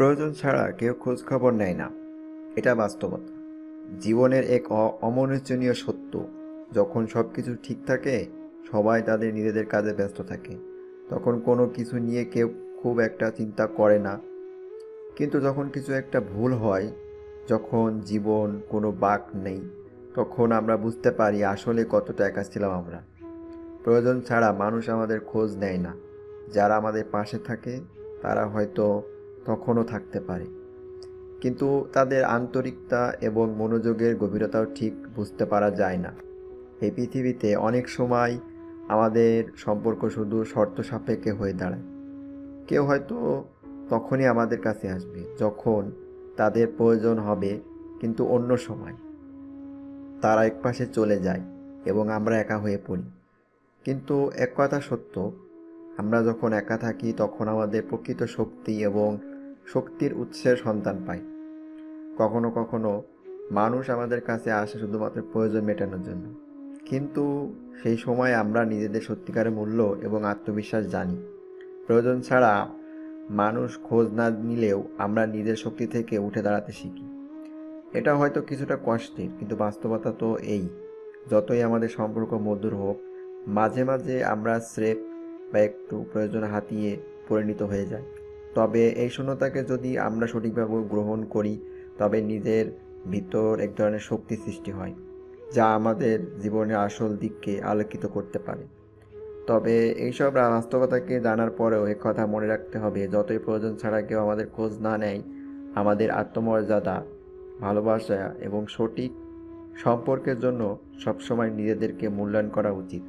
প্রয়োজন ছাড়া কেউ খোঁজখবর নেয় না। এটা বাস্তবতা। জীবনের এক অমনোচনীয় সত্য, যখন সব কিছু ঠিক থাকে, সবাই তাদের নিজেদের কাজে ব্যস্ত থাকে। তখন কোনো কিছু নিয়ে কেউ খুব একটা চিন্তা করে না। কিন্তু যখন কিছু একটা ভুল হয়, যখন জীবন কোনো বাক নেই, তখন আমরা বুঝতে পারি আসলে কতটা একা ছিলাম আমরা। প্রয়োজন ছাড়া মানুষ আমাদের খোঁজ নেয় না। যারা আমাদের পাশে থাকে, তারা হয়তো তখনও থাকতে পারে। কিন্তু তাদের আন্তরিকতা এবং মনোযোগের গভীরতাও ঠিক বুঝতে পারা যায় না। এই পৃথিবীতে অনেক সময় আমাদের সম্পর্ক শুধু শর্ত সাপেক্ষে হয়ে দাঁড়ায়। কেউ হয়তো তখনই আমাদের কাছে আসবে, যখন তাদের প্রয়োজন হবে কিন্তু অন্য সময়। তারা একপাশে চলে যায় এবং আমরা একা হয়ে পড়ি। কিন্তু এক কথা সত্য, আমরা যখন একা থাকি তখন আমাদের প্রকৃত শক্তি এবং শক্তির উৎসের সন্তান পাই। কখনো কখনো মানুষ আমাদের কাছে আসে শুধুমাত্র প্রয়োজন মেটানোর জন্য। কিন্তু সেই সময় আমরা নিজেদের সত্যিকারের মূল্য এবং আত্মবিশ্বাস জানি। প্রয়োজন ছাড়া মানুষ খোঁজ না নিলেও আমরা নিজের শক্তি থেকে উঠে দাঁড়াতে শিখি। এটা হয়তো কিছুটা কষ্টের, কিন্তু বাস্তবতা তো এই। যতই আমাদের সম্পর্ক মধুর হোক, মাঝে মাঝে আমরা স্রেফ বা একটু প্রয়োজন হাতিয়ে পরিণত হয়ে যায় তবে এই শূন্যতাকে যদি আমরা সঠিকভাবে গ্রহণ করি, তবে নিজের ভিতর এক ধরনের শক্তি সৃষ্টি হয়, যা আমাদের জীবনের আসল দিককে আলোকিত করতে পারে। তবে এইসব বাস্তবতাকে জানার পরেও এক কথা মনে রাখতে হবে, যতই প্রয়োজন ছাড়া কেউ আমাদের খোঁজ না নেয়, আমাদের আত্মমর্যাদা, ভালোবাসা এবং সঠিক সম্পর্কের জন্য সবসময় নিজেদেরকে মূল্যায়ন করা উচিত।